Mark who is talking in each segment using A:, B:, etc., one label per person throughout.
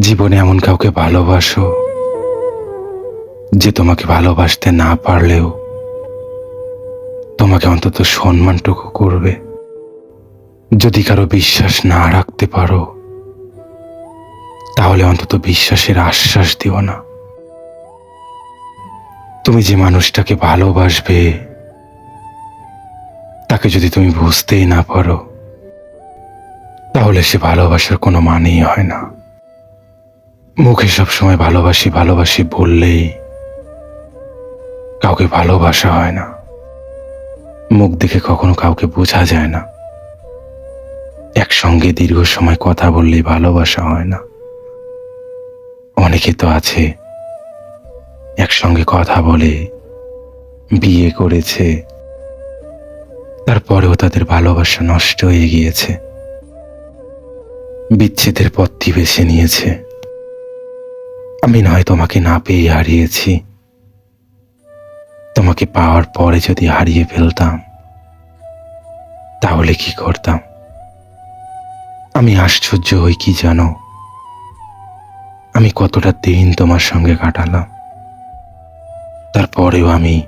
A: জীবনে এমন কাউকে ভালোবাসো যে তোমাকে ভালোবাসতে না পারলেও তোমাকে অন্তত সম্মানটুকু করবে। যদি কারও বিশ্বাস না রাখতে পারো, তাহলে অন্তত বিশ্বাসের আশ্বাস দিও না। তুমি যে মানুষটাকে ভালোবাসবে, তাকে যদি তুমি বুঝতেই না পারো, তাহলে সে ভালোবাসার কোনো মানেই হয় না। মুখে সবসময় ভালোবাসি ভালোবাসি বললেই কাউকে ভালোবাসা হয় না। মুখ দেখে কখনো কাউকে বোঝা যায় না। একসঙ্গে দীর্ঘ সময় কথা বললেই ভালোবাসা হয় না। অনেকে তো আছে, একসঙ্গে কথা বলে বিয়ে করেছে, তারপরেও তাদের ভালোবাসা নষ্ট হয়ে গিয়েছে। বিচ্ছেদের পথটি বেছে নিয়েছে। আমি নয় তোমাকে না পেয়ে হারিয়েছি। তোমাকে পাওয়ার পরে যদি হারিয়ে ফেলতাম, তাহলে কি করতাম? আমি আশ্চর্য হই কি জানো? আমি কতটা দিন তোমার সঙ্গে কাটালাম। তারপরেও আমি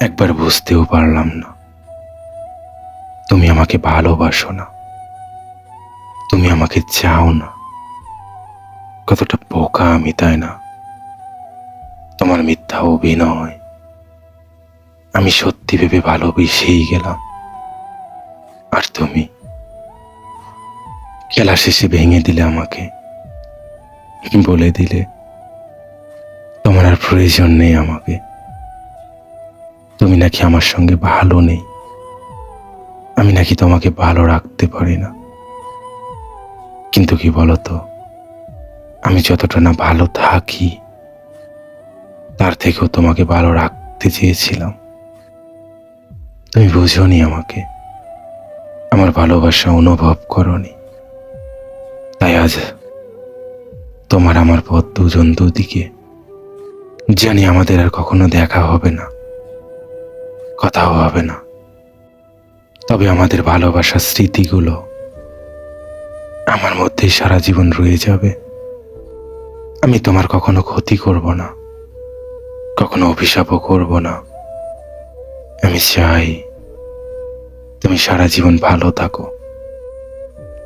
A: একবার বুঝতেও পারলাম না। তুমি আমাকে ভালোবাসো না। তুমি আমাকে চাও না। কতটা বোকা আমি, তাই না? তোমার মিথ্যা অভিনয় আমি সত্যি ভেবে ভালোবেসেই গেলাম। আর তুমি? খেলা শেষে ভেঙে দিলে আমাকে। বলে দিলে, তোমার আর প্রয়োজন নেই আমাকে। তুমি নাকি আমার সঙ্গে ভালো নেই। আমি নাকি তোমাকে ভালো রাখতে পারি না। কিন্তু কি বলতো? আমি যতটা না ভালো থাকি, তার থেকেও তোমাকে ভালো রাখতে চেয়েছিলাম। তুমি বুঝোনি আমাকে। আমার ভালোবাসা অনুভব করনি। তাই আজ তোমার আমার পথ দুজন দুদিকে জানি আমাদের আর কখনো দেখা হবে না, কথাও হবে না। তবে আমাদের ভালোবাসার স্মৃতিগুলো আমার মধ্যেই সারা জীবন রয়ে যাবে। আমি তোমার কখনো ক্ষতি করব না। কখনো অভিশাপও করব না। আমি চাই তুমি সারা জীবন ভালো থাকো।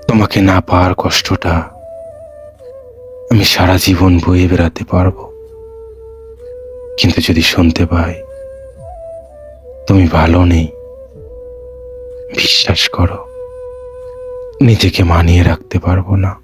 A: তোমাকে না পাওয়ার কষ্টটা আমি সারা জীবন বয়ে বেড়াতে পারব। কিন্তু যদি শুনতে পাই, তুমি ভালো নেই, বিশ্বাস করো, নিজেকে মানিয়ে রাখতে পারব না।